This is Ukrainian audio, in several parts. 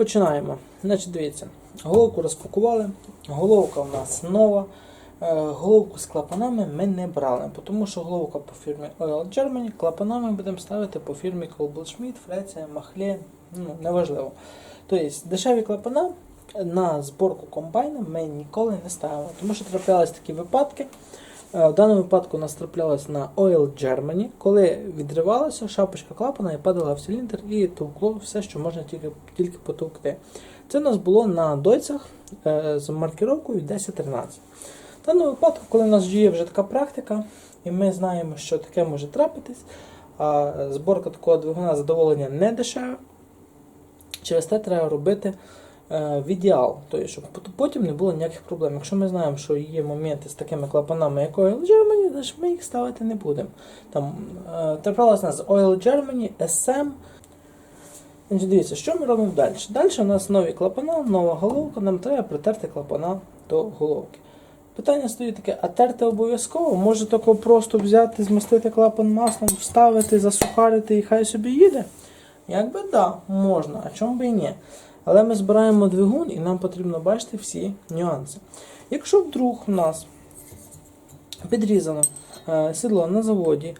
Починаємо. Значить, дивіться, головку розпакували. Головка у нас нова. Е, Головку з клапанами ми не брали, тому що головка по фірмі Oil Germany, клапанами будемо ставити по фірмі Colbel-Schmidt, Фреція, Махле, ну, неважливо. Тобто дешеві клапана на зборку комбайна ми ніколи не ставили, тому що траплялись такі випадки. Е, В даному випадку у нас траплялось на Oil Germany, коли відривалася шапочка клапана і падала в циліндр і товкло все, що можна тільки, тільки потовкти. Це у нас було на дойцях е, з маркировкою 10-13. В даному випадку, коли у нас є вже така практика, і ми знаємо, що таке може трапитись, а зборка такого двигуна задоволення не дешеве, через те треба робити в ідеал, тобто, щоб потім не було ніяких проблем. Якщо ми знаємо, що є моменти з такими клапанами, як Oil Germany, ми їх ставити не будемо. Там е, траплялась нас Oil Germany, SM. Дивіться, що ми робимо далі? Далі у нас нові клапана, нова головка, нам треба притерти клапана до головки. Питання стоїть таке, а терти обов'язково? Може тако просто взяти, змастити клапан маслом, вставити, засухарити і хай собі їде? Якби да, можна, а чому би і ні. Але ми збираємо двигун і нам потрібно бачити всі нюанси. Якщо вдруг у нас підрізано е, сідло на заводі,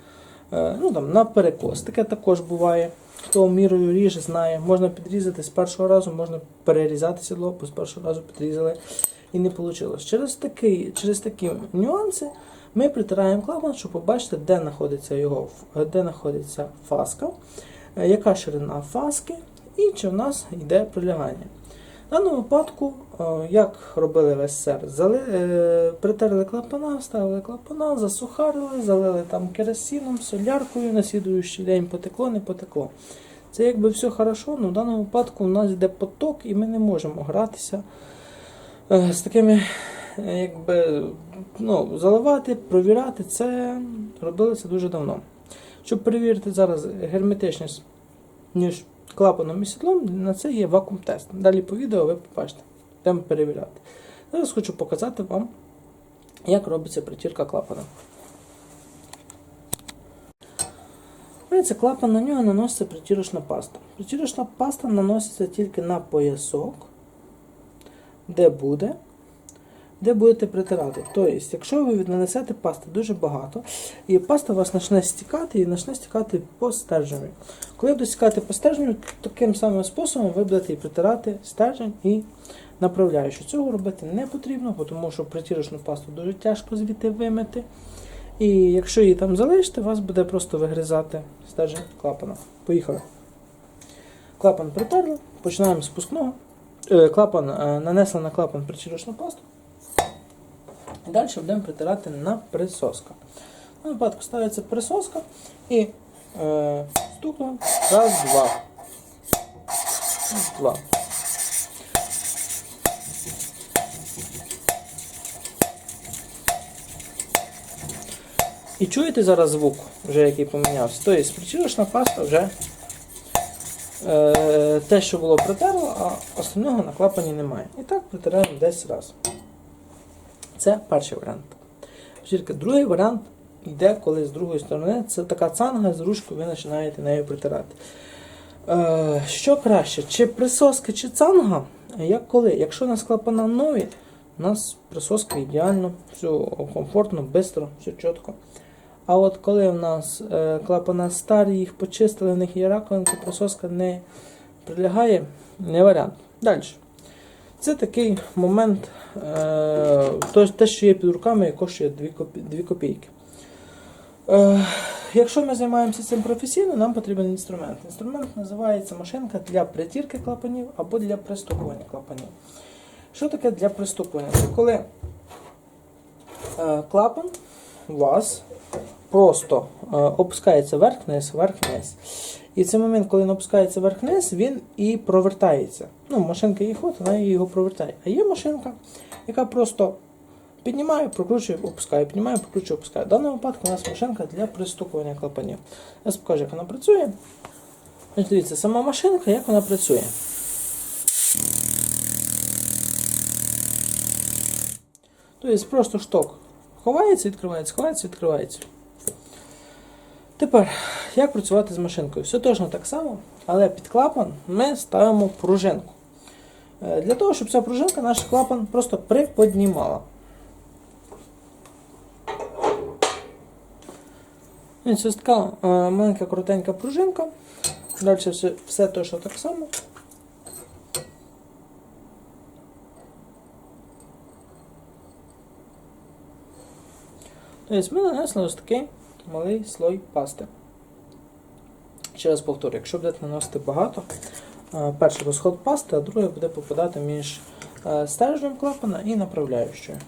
е, ну там на перекос, таке також буває. Хто мірою ріже, знає, можна підрізати з першого разу, можна перерізати сідло, бо з першого разу підрізали і не вийшло. Через, такий, через такі нюанси ми притираємо клапан, щоб побачити, де знаходиться його де знаходиться фаска, е, яка ширина фаски і чи в нас йде прилягання. В даному випадку, е, як робили весь сер, е, притерли клапана, вставили клапана, засухарили, залили там керосином, соляркою, на слідуючий день потекло, не потекло. Це якби все хорошо, але в даному випадку у нас йде поток і ми не можемо гратися е, з такими, якби, ну, заливати, провіряти, це робилося дуже давно. Щоб перевірити зараз герметичність між клапаном і сідлом, на це є вакуум-тест. Далі по відео ви побачите, будемо перевіряти. Зараз хочу показати вам, як робиться притірка клапана. Це клапан на нього наноситься притірочна паста. Притірочна паста наноситься тільки на поясок, де буде, де будете притирати. Тобто, якщо ви нанесете пасти дуже багато, і паста у вас почне стікати і почне стікати по стержню. Коли буде стікати по стержню, таким самим способом ви будете і притирати стержень і направляючи. Цього робити не потрібно, тому що притірочну пасту дуже тяжко звідти вимити. І якщо її там залишите, вас буде просто вигризати стержень клапана. Поїхали. Клапан притерли, починаємо з спускного. Е, Клапан е, нанесли на клапан причірочну пасту. І далі будемо притирати на присоска. На випадку ставиться присоска і е, стукнув. Раз, два. Раз, Два. І чуєте зараз звук, вже який помінявся. Тобто причірочна паста вже е, те, що було притерло, а остального на клапані немає. І так притираємо 10 разів. Це перший варіант. Тільки другий варіант йде, коли з другої сторони це така цанга з ручкою, ви починаєте нею притирати. Е, що краще, чи присоска, чи цанга? Як коли? Якщо у нас клапана нові, у нас присоска ідеально, все комфортно, швидко, все чітко. А от коли у нас е, клапана старі, їх почистили, в них є раковинка, присоска не прилягає, не варіант. Далі. Це такий момент, е, те, що є під руками, і коштує 2 2 копійки. Е, якщо ми займаємося цим професійно, нам потрібен інструмент. Інструмент називається машинка для притірки клапанів або для пристукування клапанів. Що таке для пристукування? Це коли е, клапан у вас просто опускається вверх-вниз, вверх-вниз. І цей момент, коли він опускається вверх-вниз, він і провертається. Ну, машинка її ход, вона його провертає. А є машинка, яка просто піднімає, прокручує, опускає, піднімає, прокручує, опускає. В даному випадку у нас машинка для пристукування клапанів. Я покажу, як вона працює. Дивіться, сама машинка, як вона працює. Тобто просто шток ховається, відкривається, ховається, відкривається. Тепер, як працювати з машинкою? Все точно так само, але під клапан ми ставимо пружинку. Е, Для того, щоб ця пружинка наш клапан просто приподнімала. Ось така е, маленька коротенька пружинка. Далі все, все що так само. Тобто ми нанесли ось такий малий слой пасти. Ще раз повторю, якщо будете наносити багато, е, перший розход пасти, а другий буде попадати між е, стержнем клапана і направляючою.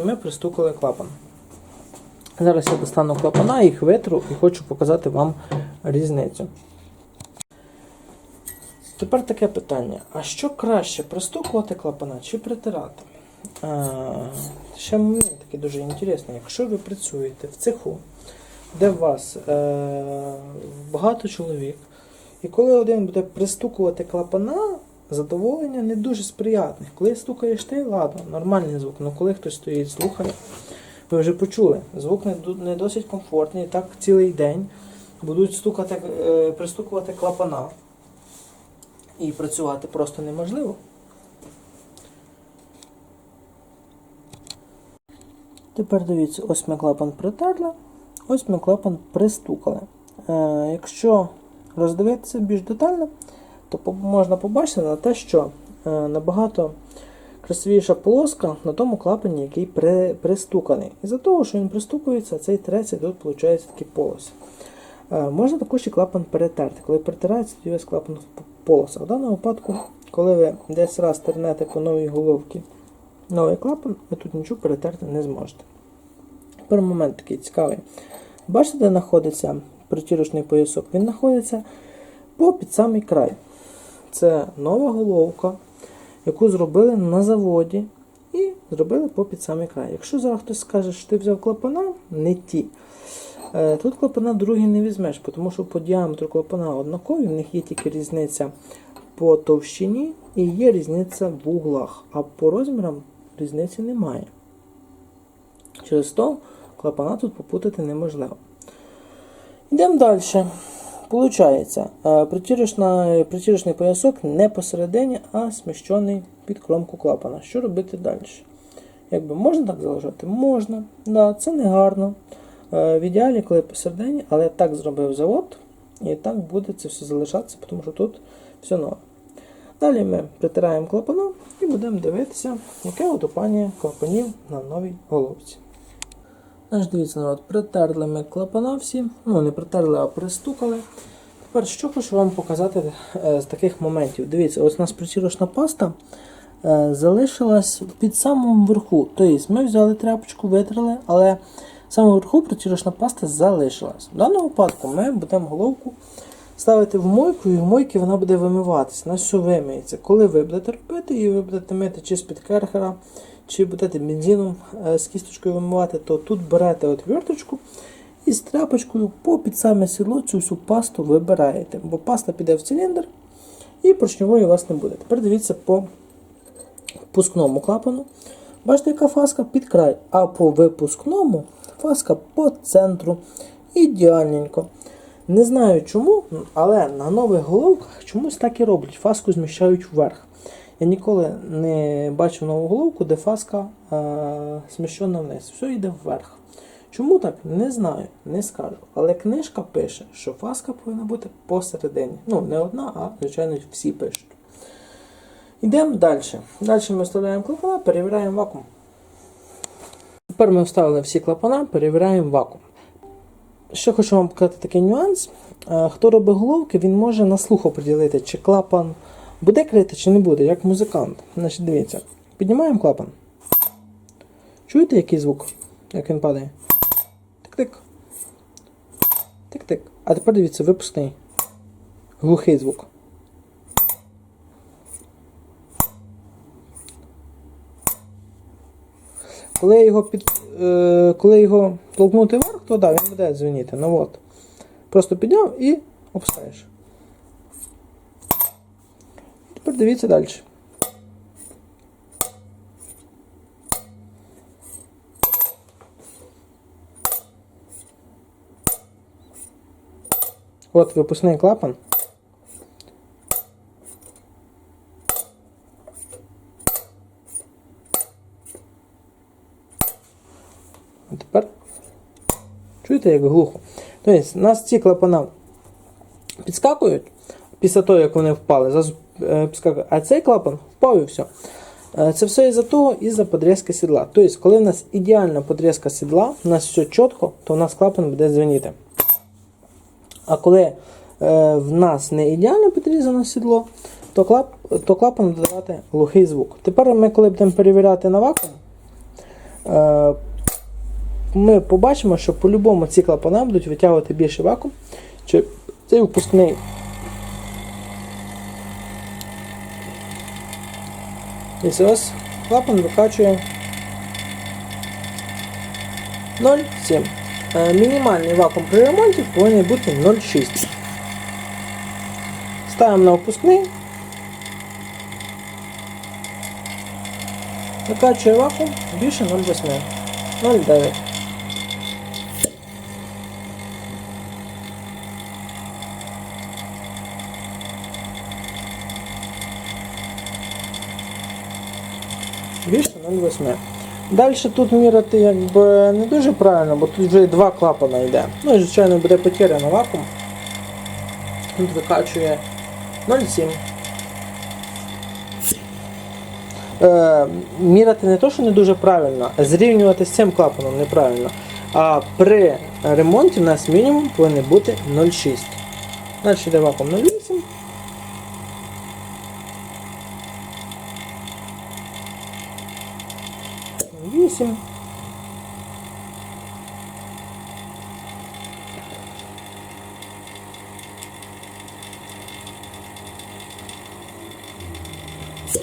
Ми пристукали клапан. Зараз я достану клапана, їх витру і хочу показати вам різницю. Тепер таке питання: а що краще пристукувати клапана чи притирати? А, ще момент такий дуже інтересний. Якщо ви працюєте в цеху, де у вас е, багато чоловік, і коли один буде пристукувати клапана, задоволення не дуже сприятних. Коли стукаєш ти, ладно, нормальний звук, але коли хтось стоїть, слухає, ви вже почули, звук не, досить комфортний, так цілий день будуть стукати, е, пристукувати клапана. І працювати просто неможливо. Тепер дивіться, ось ми клапан притерли, ось ми клапан пристукали. Е, якщо роздивитися більш детально, то можна побачити на те, що е, набагато красивіша полоска на тому клапані, який при, пристуканий. Із-за того, що він пристукується, цей треться, і тут виходить такі полоси. Е, можна також і клапан перетерти. Коли перетирається, то ось клапан в полоса. В даному випадку, коли ви десь раз тернете по новій головці новий клапан, ви тут нічого перетерти не зможете. Тепер момент такий цікавий. Бачите, де знаходиться притірочний поясок? Він знаходиться по під самий край. Це нова головка, яку зробили на заводі і зробили по під самий край. Якщо зараз хтось скаже, що ти взяв клапана, не ті. Е, Тут клапана другі не візьмеш, тому що по діаметру клапана однакові, в них є тільки різниця по товщині і є різниця в углах, а по розмірам різниці немає. Через то клапана тут попутати неможливо. Йдемо далі. Получається, е, притірочний поясок не посередині, а сміщений під кромку клапана. Що робити далі? Якби можна так залишати? Можна. Да, це не гарно. Е, В ідеалі, коли посередині, але так зробив завод, і так буде це все залишатися, тому що тут все нове. Далі ми притираємо клапана і будемо дивитися, яке отупання клапанів на новій головці. Аж дивіться, народ, притерли ми клапана всі, ну не притерли, а пристукали. Тепер що хочу вам показати е, з таких моментів. Дивіться, ось у нас притірочна паста е, залишилась під самим верху. Тобто ми взяли тряпочку, витрили, але саме вверху притірочна паста залишилась. В даному випадку ми будемо головку ставити в мойку, і в мойці вона буде вимиватися. На що вимиється? Коли ви будете робити, і ви будете мити чи з-під керхера, чи будете бензином е, з кісточкою вимивати, то тут берете отверточку і з тряпочкою по під саме сідло цю всю пасту вибираєте. Бо паста піде в циліндр і поршньової вас не буде. Тепер дивіться по впускному клапану. Бачите, яка фаска під край, а по випускному фаска по центру. Ідеальненько. Не знаю чому, але на нових головках чомусь так і роблять. Фаску зміщають вверх. Я ніколи не бачив нову головку, де фаска е- зміщена вниз. Все йде вверх. Чому так? Не знаю, не скажу. Але книжка пише, що фаска повинна бути посередині. Ну, не одна, а звичайно всі пишуть. Йдемо далі. Далі ми вставляємо клапана, перевіряємо вакуум. Тепер ми вставили всі клапана, перевіряємо вакуум. Ще хочу вам показати такий нюанс. Е, Хто робить головки, він може на слух оприділити, чи клапан буде крити, чи не буде, як музикант. Значить, дивіться, піднімаємо клапан. Чуєте, який звук? Як він падає. Тик-тик. Тик-тик. А тепер дивіться, випускний. Глухий звук. Коли я його під, коли його толкнути вверх, то да, він буде дзвеніти. Ну от. Просто підняв і опускаєш. Тепер дивіться далі. От випускний клапан. А тепер чуєте, як глухо. Тобто, у нас ці клапана підскакують після того, як вони впали, е, а цей клапан впав і все. Е, Це все із-за того, із-за подрізки сідла. Тобто, коли в нас ідеальна подрізка сідла, у нас все чітко, то у нас клапан буде дзвеніти. А коли е, в нас не ідеально підрізано сідло, то, клап, то клапан буде давати глухий звук. Тепер ми, коли будемо перевіряти на вакуум, е, ми побачимо, що по-любому ці клапана будуть витягувати більше вакуум, чи цей випускний. І ось клапан викачує 0,7. Е, Мінімальний вакуум при ремонті повинен бути 0,6. Ставимо на випускний. Викачує вакуум більше 0,8. 0,9. Більше 0,8. Далі тут міряти якби не дуже правильно, бо тут вже два клапана йде. Ну і звичайно буде потеря на вакуум. Тут викачує 0,7. Е, міряти не то, що не дуже правильно, а зрівнювати з цим клапаном неправильно. А при ремонті у нас мінімум повинен бути 0,6. Далі йде вакуум 0,8. Вісім.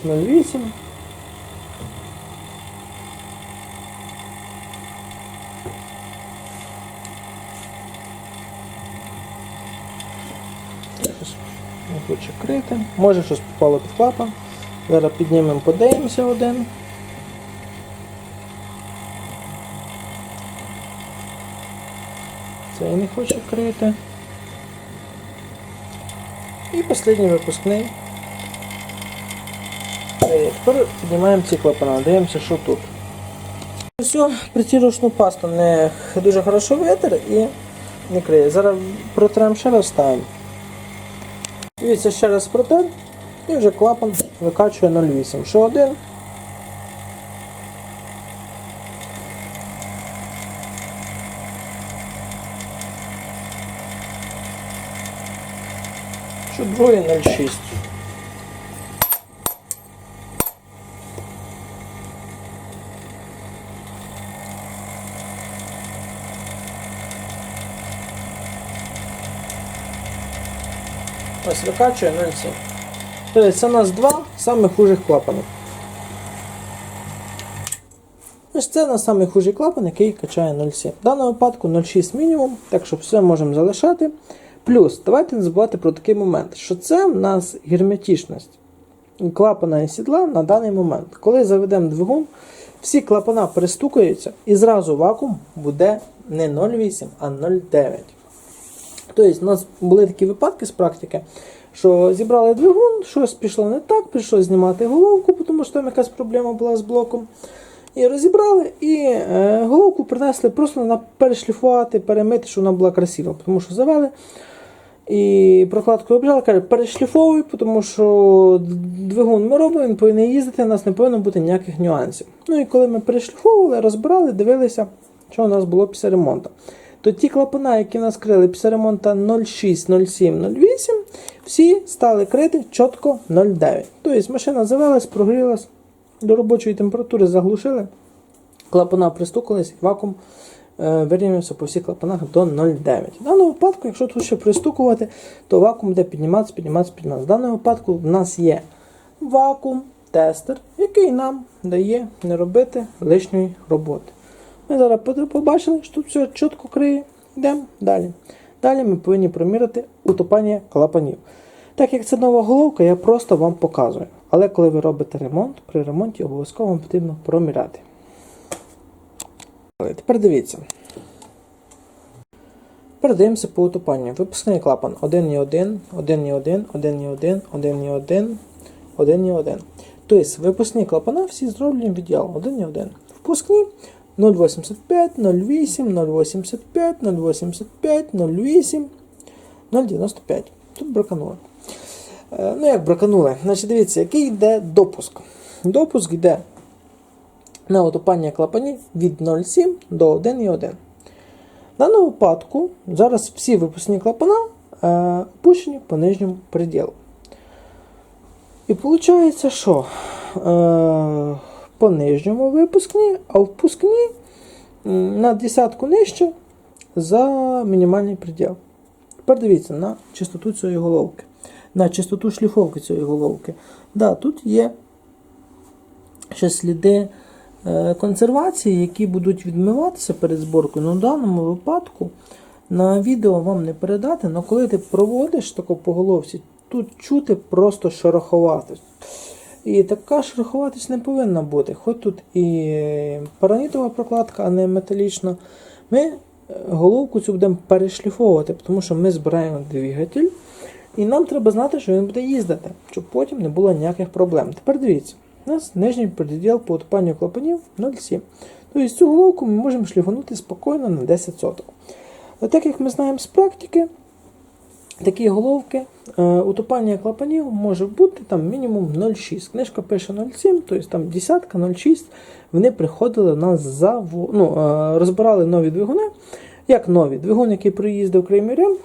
Ноль вісім. Не хоче крити. Може щось попало під клапан. Зараз піднімемо, подивимося один. Цей не хоче крити. І останній випускний. Е, Тепер піднімаємо ці клапана, дивимося, що тут. Все, притірочну пасту не дуже хорошо витер і не криє. Зараз протрем ще раз ставимо. Дивіться, ще раз протер і вже клапан викачує 0,8. Що один. Другий 0,6. Ось викачує 0,7. Тобто це у нас два самих хужих клапани. Ось це на самий клапан, який качає 0,7. В даному випадку 0,6 мінімум, так що все можемо залишати. Плюс, давайте не забувати про такий момент, що це в нас герметичність клапана і сідла на даний момент. Коли заведемо двигун, всі клапана перестукаються і зразу вакуум буде не 0,8, а 0,9. Тобто, у нас були такі випадки з практики, що зібрали двигун, щось пішло не так, прийшло знімати головку, тому що там якась проблема була з блоком. І розібрали, і е, головку принесли просто перешліфувати, перемити, щоб вона була красива. Тому що завели. І прокладкою обжали, каже, перешліфовуй, тому що двигун ми робимо, він повинен їздити, у нас не повинно бути ніяких нюансів. Ну і коли ми перешліфовували, розбирали, дивилися, що у нас було після ремонту. То ті клапана, які в нас крили після ремонту 06, 07, 08, всі стали крити чітко 0,9. Тобто машина завелась, прогрілась, до робочої температури заглушили клапана пристукались вакуум е, вирівнявся по всіх клапанах до 0,9. В даному випадку, якщо тут ще пристукувати, то вакуум буде підніматися, підніматися, підніматися. В даному випадку в нас є вакуум, тестер, який нам дає не робити лишньої роботи. Ми зараз побачили, що тут все чітко криє. Йдемо далі. Далі ми повинні проміряти утопання клапанів. Так як це нова головка, я просто вам показую. Але коли ви робите ремонт, при ремонті обов'язково вам потрібно проміряти. Тепер дивіться. Передаємося по утопанню. Випускний клапан 1,1, 1,1, 1,1, 1,1, 1,1. Тобто випускні клапана всі зроблені в ідеал 1,1. Впускні 0,85, 0,8, 0,85, 0,85, 0,8, 0,95. Тут браканули. Е, Ну, як браканули? Значить, дивіться, який йде допуск. Допуск йде на отопання клапанів від 0,7 до 1,1. В даному випадку зараз всі випускні клапана е, опущені по нижньому приділу. І виходить, що е, по нижньому випускні, а впускні на десятку нижче за мінімальний приділ. Тепер дивіться на чистоту цієї головки, на чистоту шліфовки цієї головки. Да, тут є ще сліди е, консервації, які будуть відмиватися перед зборкою. Ну, в даному випадку на відео вам не передати, але коли ти проводиш таку по головці, тут чути просто шероховатость. І така шероховатість не повинна бути. Хоч тут і паранітова прокладка, а не металічна. Ми е, головку цю будемо перешліфовувати, тому що ми збираємо двигатель. І нам треба знати, що він буде їздити, щоб потім не було ніяких проблем. Тепер дивіться, у нас нижній переділ по утопанню клапанів 0,7. Тобто цю головку ми можемо шліфанути спокійно на 10 соток. А так як ми знаємо з практики, такі головки, е, утопання клапанів може бути там мінімум 0,6. Книжка пише 0,7, тобто там десятка 0,6. Вони приходили нас за ну, е, розбирали нові двигуни. Як нові? Двигун, який приїздив Креймірем,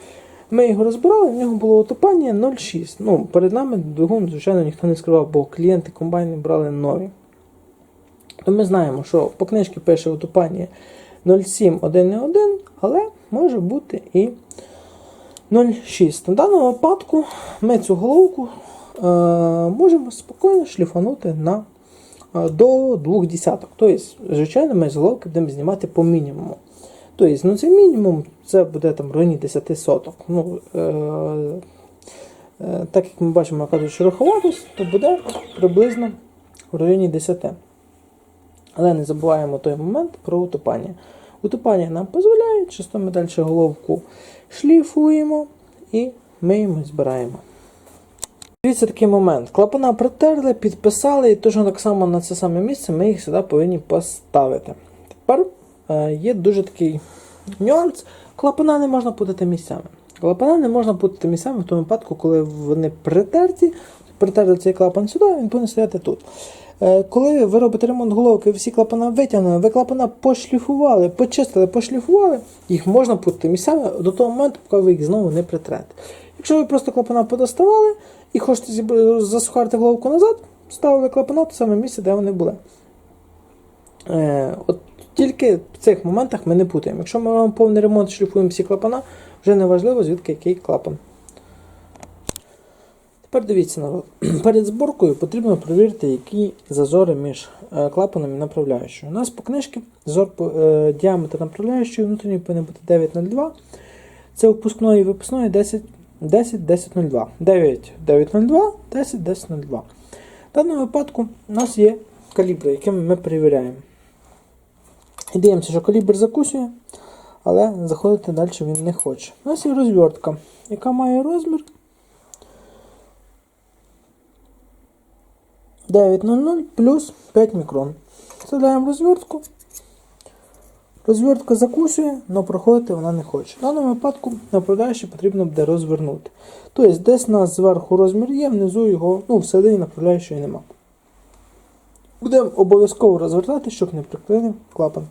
ми його розбирали, в нього було утопання 0,6. Ну, перед нами двигун, звичайно, ніхто не скривав, бо клієнти комбайни брали нові. То ми знаємо, що по книжці пише утопання 0,7, 1,1, але може бути і 0,6. На даному випадку ми цю головку е, можемо спокійно шліфанути на, е, до 2 десяток. Тобто, звичайно, ми з головки будемо знімати по мінімуму. Тобто, ну це мінімум, це буде там в районі 10 соток. Ну, е, е, так як ми бачимо, яка тут то буде приблизно в районі 10. Але не забуваємо той момент про утопання. Утопання нам дозволяє, часто ми далі головку шліфуємо і миємо і збираємо. Дивіться такий момент. Клапана протерли, підписали, і точно так само на це саме місце ми їх сюди повинні поставити. Тепер є дуже такий нюанс. Клапана не можна путати місцями. Клапана не можна путати місцями в тому випадку, коли вони притерті, притерли цей клапан сюди, він повинен стояти тут. Е, Коли ви робите ремонт головки, всі клапана витягнули, ви клапана пошліфували, почистили, пошліфували, їх можна путати місцями до того моменту, поки ви їх знову не притрете. Якщо ви просто клапана подоставали і хочете засухарити головку назад, ставили клапана в те саме місце, де вони були. Е, от тільки в цих моментах ми не путаємо. Якщо ми робимо повний ремонт, шліфуємо всі клапана, вже не важливо, звідки який клапан. Тепер дивіться народ. Перед зборкою потрібно перевірити, які зазори між е, клапаном і направляючою. У нас по книжці по, е, діаметр направляючої внутрішньої повинен бути 9,02. Це впускної і випускної 10, 10, 10,02. 9, 9,02, 10, 10,02. В даному випадку у нас є калібри, якими ми перевіряємо. І дивимося, що калібр закусує, але заходити далі він не хоче. У нас є розвертка, яка має розмір 9,00 плюс 5 мікрон. Вставляємо розвертку. Розвертка закусує, але проходити вона не хоче. В даному випадку направляючий потрібно буде розвернути. Тобто десь у нас зверху розмір є, внизу його, ну, всередині направляючої нема. Будемо обов'язково розвертати, щоб не приклинив клапан.